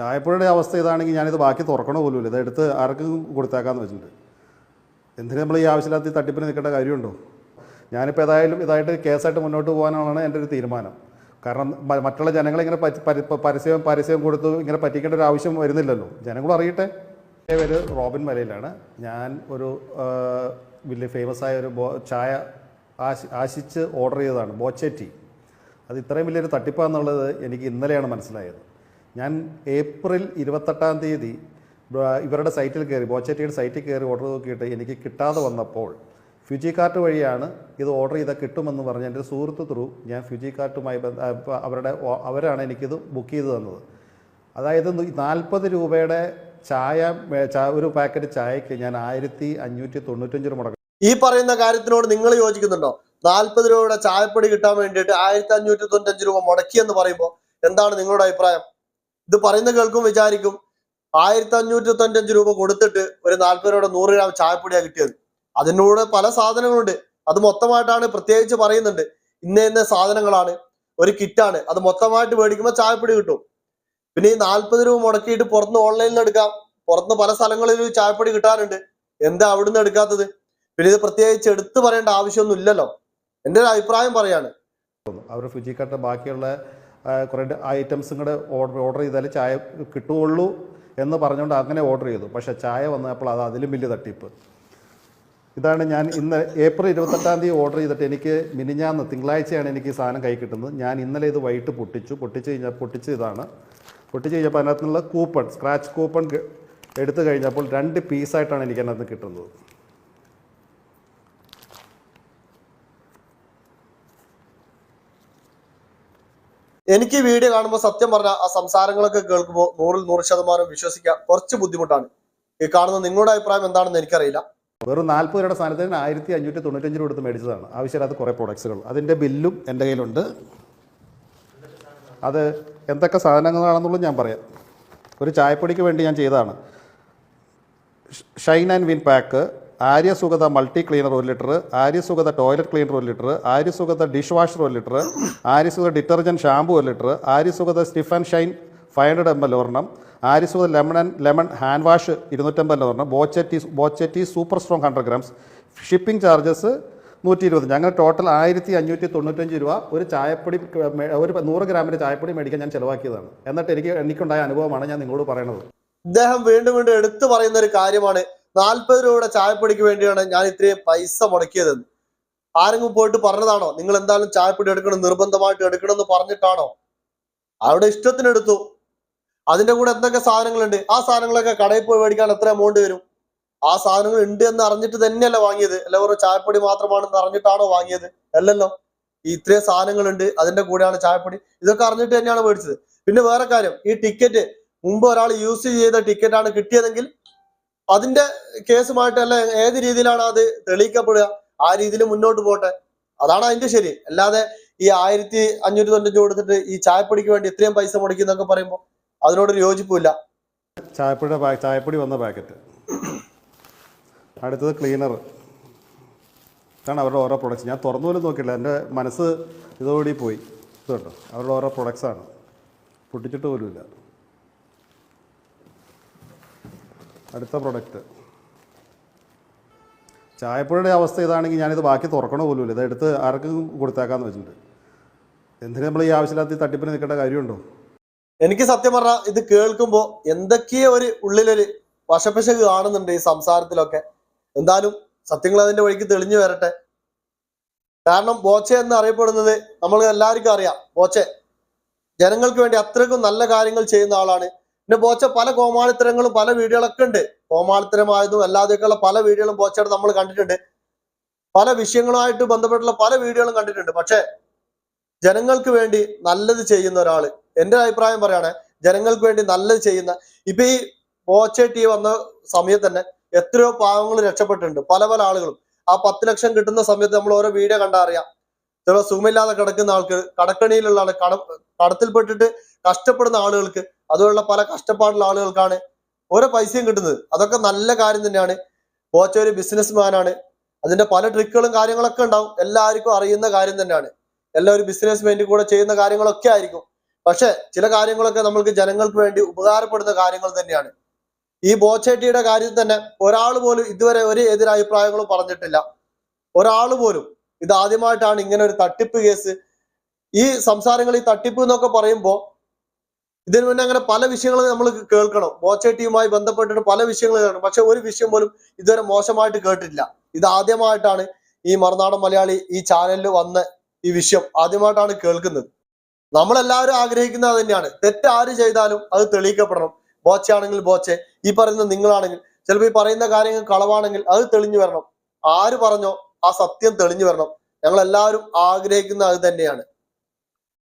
ചായപ്പുഴയുടെ അവസ്ഥ ഇതാണെങ്കിൽ ഞാനിത് ബാക്കി തുറക്കണ പോലുമില്ല. ഇത് എടുത്ത് ആർക്കും കൊടുത്തേക്കാന്ന് വെച്ചിട്ടുണ്ട്. എന്തിനു നമ്മൾ ഈ ആവശ്യമില്ലാത്ത തട്ടിപ്പിന് നിൽക്കേണ്ട കാര്യമുണ്ടോ? ഞാനിപ്പോൾ ഏതായാലും ഇതായിട്ട് കേസായിട്ട് മുന്നോട്ട് പോകാനാണ് എന്റെ ഒരു തീരുമാനം. കാരണം മറ്റുള്ള ജനങ്ങളെ ഇങ്ങനെ പരസ്യം പരസ്യം കൊടുത്ത് ഇങ്ങനെ പറ്റിക്കേണ്ട ഒരു ആവശ്യം വരുന്നില്ലല്ലോ. ജനങ്ങളും അറിയട്ടെ. എന്റെ പേര് റോബിൻ മലയിലാണ്. ഞാൻ ഒരു വലിയ ഫേമസ് ആയ ഒരു ബോ ചായ ആശി ആശിച്ച് ഓർഡർ ചെയ്തതാണ്. ബോച്ചേറ്റി. അത് ഇത്രയും വലിയൊരു തട്ടിപ്പാന്നുള്ളത് എനിക്ക് ഇന്നലെയാണ് മനസ്സിലായത്. ഞാൻ ഏപ്രിൽ ഇരുപത്തെട്ടാം തീയതി ഇവരുടെ സൈറ്റിൽ കയറി ബോച്ചേറ്റിയുടെ സൈറ്റിൽ കയറി ഓർഡർ നോക്കിയിട്ട് എനിക്ക് കിട്ടാതെ വന്നപ്പോൾ ഫ്യൂജി കാർട്ട് വഴിയാണ് ഇത് ഓർഡർ ചെയ്താൽ കിട്ടുമെന്ന് പറഞ്ഞ് എന്റെ സുഹൃത്ത് ത്രൂ ഞാൻ ഫ്യൂജി കാർട്ടുമായി അവരുടെ അവരാണ് എനിക്കിത് ബുക്ക് ചെയ്ത് തന്നത്. അതായത് നാൽപ്പത് രൂപയുടെ ചായ ഒരു പാക്കറ്റ് ചായക്ക് ഞാൻ ആയിരത്തി അഞ്ഞൂറ്റി തൊണ്ണൂറ്റഞ്ച് രൂപ മുടക്കണം ഈ പറയുന്ന കാര്യത്തിനോട് നിങ്ങൾ യോജിക്കുന്നുണ്ടോ? നാൽപ്പത് രൂപയുടെ ചായപ്പൊടി കിട്ടാൻ വേണ്ടിയിട്ട് ആയിരത്തി അഞ്ഞൂറ്റി തൊണ്ണൂറ്റഞ്ച് രൂപ മുടക്കി എന്ന് പറയുമ്പോൾ എന്താണ് നിങ്ങളുടെ അഭിപ്രായം? ഇത് പറയുന്ന കേൾക്കും വിചാരിക്കും. ആയിരത്തി അഞ്ഞൂറ്റി തൊണ്ണൂറ്റഞ്ച് രൂപ കൊടുത്തിട്ട് ഒരു നാൽപ്പത് രൂപയുടെ നൂറ് ഗ്രാം ചായപ്പൊടിയാണ് കിട്ടിയത്. അതിനോട് പല സാധനങ്ങളുണ്ട്. അത് മൊത്തമായിട്ടാണ് പ്രത്യേകിച്ച് പറയുന്നുണ്ട്. ഇന്ന ഇന്ന സാധനങ്ങളാണ്. ഒരു കിറ്റാണ്. അത് മൊത്തമായിട്ട് മേടിക്കുമ്പോൾ ചായപ്പൊടി കിട്ടും. പിന്നെ ഈ നാൽപ്പത് രൂപ മുടക്കിയിട്ട് പുറത്തുനിന്ന് ഓൺലൈനിൽ എടുക്കാം. പുറത്തുനിന്ന് പല സ്ഥലങ്ങളിൽ ചായപ്പൊടി കിട്ടാറുണ്ട് എന്താ അവിടുന്ന് എടുക്കാത്തത്? പിന്നെ ഇത് പ്രത്യേകിച്ച് എടുത്തു പറയേണ്ട ആവശ്യമൊന്നും ഇല്ലല്ലോ. എന്റെ ഒരു അഭിപ്രായം പറയാണ്. അവർ ഫ്യൂജി കാർട്ട് ബാക്കിയുള്ള കുറേ ഐറ്റംസും കൂടെ ഓർഡർ ഓർഡർ ചെയ്താൽ ചായ കിട്ടുകയുള്ളൂ എന്ന് പറഞ്ഞുകൊണ്ട് അങ്ങനെ ഓർഡർ ചെയ്തു. പക്ഷേ ചായ വന്നപ്പോൾ അത് അതിലും വലിയ തട്ടിപ്പ്. ഇതാണ് ഞാൻ ഇന്ന് ഏപ്രിൽ ഇരുപത്തെട്ടാം തീയതി ഓർഡർ ചെയ്തിട്ട് എനിക്ക് മിനിഞ്ഞാന്ന് തിങ്കളാഴ്ചയാണ് എനിക്ക് സാധനം കൈ കിട്ടുന്നത്. ഞാൻ ഇന്നലെ ഇത് വൈകിട്ട് പൊട്ടിച്ചു. പൊട്ടിച്ച് കഴിഞ്ഞാൽ പൊട്ടിച്ച് ഇതാണ്. പൊട്ടിച്ച് കഴിഞ്ഞപ്പോൾ അതിനകത്തുനിന്നുള്ള കൂപ്പൺ സ്ക്രാച്ച് കൂപ്പൺ എടുത്തു കഴിഞ്ഞപ്പോൾ രണ്ട് പീസായിട്ടാണ് എനിക്ക് അതിനകത്ത് കിട്ടുന്നത്. എനിക്ക് വീഡിയോ കാണുമ്പോൾ സത്യം പറഞ്ഞ ആ സംസാരങ്ങളൊക്കെ കേൾക്കുമ്പോൾ നൂറിൽ നൂറ് ശതമാനം വിശ്വസിക്കാൻ കുറച്ച് ബുദ്ധിമുട്ടാണ്. ഈ കാണുന്ന നിങ്ങളുടെ അഭിപ്രായം എന്താണെന്ന് എനിക്കറിയില്ല. വെറും നാൽപ്പത് രൂപയുടെ സാധനത്തിന് ആയിരത്തി അഞ്ഞൂറ്റി തൊണ്ണൂറ്റഞ്ച് രൂപ കൊടുത്ത് മേടിച്ചതാണ്. ആവശ്യമില്ലാത്ത കുറേ പ്രൊഡക്ട്സുകൾ അതിന്റെ ബില്ലും എന്റെ കയ്യിലുണ്ട്. അത് എന്തൊക്കെ സാധനങ്ങളാണെന്നുള്ളത് ഞാൻ പറയാം. ഒരു ചായപ്പൊടിക്ക് വേണ്ടി ഞാൻ ചെയ്തതാണ്. Shine and win pack Aryasugatha multi cleaner ഒരു ലിറ്റർ ആര്യസുഗത ടോയ്ലറ്റ് ക്ലീനർ ഒരു ലിറ്റർ ആര്യസുഗത ഡിഷ് വാഷർ ഒരു ലിറ്റർ ആര്യസുഗത ഡിറ്റർജന്റ് ഷാമ്പു ഒരു litre Aryasugatha stiff and shine five hundred M L ഒരെണ്ണം Aryasugatha lemon and lemon hand wash ഇരുന്നൂറ്റമ്പത് ഒരെണ്ണം ബോച്ചറ്റി ബോച്ചറ്റി super strong hundred grams shipping charges നൂറ്റി ഇരുപത് അങ്ങനെ ടോട്ടൽ ആയിരത്തി അഞ്ഞൂറ്റി തൊണ്ണൂറ്റഞ്ച് രൂപ ഒരു ചായപ്പൊടി ഒരു നൂറ് ഗ്രാമിന്റെ ചായപ്പൊടി മേടിക്കാൻ ഞാൻ ചിലവാക്കിയതാണ്. എന്നിട്ട് എനിക്ക് എനിക്കുണ്ടായ അനുഭവമാണ് ഞാൻ നിങ്ങളോട് പറയുന്നത് അദ്ദേഹം വീണ്ടും വീണ്ടും എടുത്തു പറയുന്ന ഒരു കാര്യമാണ്. നാൽപ്പത് രൂപയുടെ ചായപ്പൊടിക്ക് വേണ്ടിയാണ് ഞാൻ ഇത്രയും പൈസ മുടക്കിയതെന്ന് ആരെങ്കിലും പോയിട്ട് പറഞ്ഞതാണോ? നിങ്ങൾ എന്തായാലും ചായപ്പൊടി എടുക്കണം നിർബന്ധമായിട്ട് എടുക്കണം എന്ന് പറഞ്ഞിട്ടാണോ? അവിടെ ഇഷ്ടത്തിനെടുത്തു അതിന്റെ കൂടെ എന്തൊക്കെ സാധനങ്ങളുണ്ട്? ആ സാധനങ്ങളൊക്കെ കടയിൽ പോയി മേടിക്കാൻ എത്ര എമൗണ്ട് വരും? ആ സാധനങ്ങൾ ഉണ്ട് എന്ന് അറിഞ്ഞിട്ട് തന്നെയല്ല വാങ്ങിയത്? അല്ല ഒരു ചായപ്പൊടി മാത്രമാണെന്ന് അറിഞ്ഞിട്ടാണോ വാങ്ങിയത്? അല്ലല്ലോ. ഈ ഇത്രയും സാധനങ്ങളുണ്ട് അതിന്റെ കൂടെയാണ് ചായപ്പൊടി. ഇതൊക്കെ അറിഞ്ഞിട്ട് തന്നെയാണ് മേടിച്ചത്. പിന്നെ വേറെ കാര്യം ഈ ടിക്കറ്റ് മുമ്പ് ഒരാൾ യൂസ് ചെയ്ത ടിക്കറ്റാണ് കിട്ടിയതെങ്കിൽ അതിന്റെ കേസുമായിട്ടല്ല ഏത് രീതിയിലാണ് അത് തെളിയിക്കപ്പെടുക? ആ രീതിയിൽ മുന്നോട്ട് പോട്ടെ. അതാണ് അതിന്റെ ശരി. അല്ലാതെ ഈ ആയിരത്തി അഞ്ഞൂറ്റി തൊണ്ണൂറ്റി കൊടുത്തിട്ട് ഈ ചായപ്പൊടിക്ക് വേണ്ടി ഇത്രയും പൈസ മുടിക്കുന്നൊക്കെ പറയുമ്പോൾ അതിനോടൊരു യോജിപ്പില്ല ചായപ്പൊടിയുടെ ചായപ്പൊടി വന്ന പാക്കറ്റ്. അടുത്തത് ക്ലീനർ. ഇതാണ് അവരുടെ ഓരോ പ്രൊഡക്ട്സ് ഞാൻ തുറന്നു പോലും നോക്കിയില്ല എന്റെ മനസ്സ് ഇതോടി പോയി. ഇതുണ്ടോ? അവരുടെ ഓരോ പ്രൊഡക്ട്സാണ് പൊട്ടിച്ചിട്ട് പോലുമില്ല. അടുത്ത പ്രൊഡക്റ്റ് ചായപ്പൊടിയുടെ അവസ്ഥ ഇതാണെങ്കിൽ ഞാനിത് ബാക്കി തുറക്കണ പോലുമില്ല ഇത് എടുത്ത് ആർക്കും കൊടുത്തേക്കാന്ന് വെച്ചിട്ടുണ്ട്. എന്തിനു നമ്മൾ ഈ ആവശ്യമില്ലാത്ത തട്ടിപ്പിന് നിൽക്കേണ്ട കാര്യമുണ്ടോ? എനിക്ക് സത്യം പറഞ്ഞാൽ ഇത് കേൾക്കുമ്പോൾ എന്തൊക്കെയോ ഒരു ഉള്ളിലൊരു വശപ്പശക് കാണുന്നുണ്ട് ഈ സംസാരത്തിലൊക്കെ. എന്തായാലും സത്യങ്ങൾ അതിന്റെ വഴിക്ക് തെളിഞ്ഞു വരട്ടെ. കാരണം ബോച്ചെ എന്ന് അറിയപ്പെടുന്നത് നമ്മൾ എല്ലാവർക്കും അറിയാം. ബോച്ചെ ജനങ്ങൾക്ക് വേണ്ടി അത്രയ്ക്കും നല്ല കാര്യങ്ങൾ ചെയ്യുന്ന ആളാണ് പിന്നെ ബോച്ച പല കോമാളിത്തരങ്ങളും പല വീഡിയോകളൊക്കെ ഉണ്ട്. കോമാളിത്തരമായതും അല്ലാതെയൊക്കെയുള്ള പല വീഡിയോകളും ബോച്ചയുടെ നമ്മൾ കണ്ടിട്ടുണ്ട്. പല വിഷയങ്ങളുമായിട്ട് ബന്ധപ്പെട്ടുള്ള പല വീഡിയോകളും കണ്ടിട്ടുണ്ട്. പക്ഷെ ജനങ്ങൾക്ക് വേണ്ടി നല്ലത് ചെയ്യുന്ന ഒരാൾ എന്റെ അഭിപ്രായം പറയാണ് ജനങ്ങൾക്ക് വേണ്ടി നല്ലത് ചെയ്യുന്ന ഇപ്പൊ ഈ ബോച്ച ടി വന്ന സമയത്ത് തന്നെ എത്രയോ പാവങ്ങൾ രക്ഷപ്പെട്ടിട്ടുണ്ട് പല പല ആളുകളും. ആ പത്ത് ലക്ഷം കിട്ടുന്ന സമയത്ത് നമ്മൾ ഓരോ വീഡിയോ കണ്ടാ അറിയാം. ചില സുഖമില്ലാതെ കിടക്കുന്ന ആൾക്ക് കടക്കണിയിലുള്ള ആൾ കട കടത്തിൽപ്പെട്ടിട്ട് കഷ്ടപ്പെടുന്ന ആളുകൾക്ക് അതുപോലുള്ള പല കഷ്ടപ്പാടുള്ള ആളുകൾക്കാണ് ഓരോ പൈസയും കിട്ടുന്നത്. അതൊക്കെ നല്ല കാര്യം തന്നെയാണ്. കോച്ച ഒരു ബിസിനസ് ആണ് അതിന്റെ പല ട്രിക്കുകളും കാര്യങ്ങളൊക്കെ ഉണ്ടാവും. എല്ലാവർക്കും അറിയുന്ന കാര്യം തന്നെയാണ്. എല്ലാ ഒരു ബിസിനസ് മൈൻഡിൽ കൂടെ ചെയ്യുന്ന കാര്യങ്ങളൊക്കെ ആയിരിക്കും. പക്ഷെ ചില കാര്യങ്ങളൊക്കെ നമ്മൾക്ക് ജനങ്ങൾക്ക് വേണ്ടി ഉപകാരപ്പെടുന്ന കാര്യങ്ങൾ തന്നെയാണ്. ഈ ബോച്ചേട്ടിയുടെ കാര്യത്തിൽ തന്നെ ഒരാൾ പോലും ഇതുവരെ ഒരു എതിരഭിപ്രായങ്ങളും പറഞ്ഞിട്ടില്ല. ഒരാൾ പോലും ഇത് ആദ്യമായിട്ടാണ് ഇങ്ങനെ ഒരു തട്ടിപ്പ് കേസ്. ഈ സംസാരങ്ങൾ ഈ തട്ടിപ്പ് എന്നൊക്കെ പറയുമ്പോൾ ഇതിനു മുന്നേ അങ്ങനെ പല വിഷയങ്ങൾ നമ്മൾ കേൾക്കണം. മോച്ചേട്ടിയുമായി ബന്ധപ്പെട്ടിട്ട് പല വിഷയങ്ങൾ കേൾക്കണം. പക്ഷെ ഒരു വിഷയം പോലും ഇതുവരെ മോശമായിട്ട് കേട്ടിട്ടില്ല. ഇത് ആദ്യമായിട്ടാണ് ഈ മറുനാടൻ മലയാളി ഈ ചാനലിൽ വന്ന ഈ വിഷയം ആദ്യമായിട്ടാണ് കേൾക്കുന്നത്. നമ്മളെല്ലാവരും ആഗ്രഹിക്കുന്നത് തന്നെയാണ് തെറ്റ് ആര് ചെയ്താലും അത് തെളിയിക്കപ്പെടണം. ബോച്ചയാണെങ്കിൽ ബോച്ചെ ഈ പറയുന്ന നിങ്ങളാണെങ്കിൽ. ചിലപ്പോൾ ഈ പറയുന്ന കാര്യങ്ങൾ കളവാണെങ്കിൽ അത് തെളിഞ്ഞു വരണം. ആര് പറഞ്ഞോ ആ സത്യം തെളിഞ്ഞു വരണം. ഞങ്ങൾ എല്ലാവരും ആഗ്രഹിക്കുന്ന അത് തന്നെയാണ്.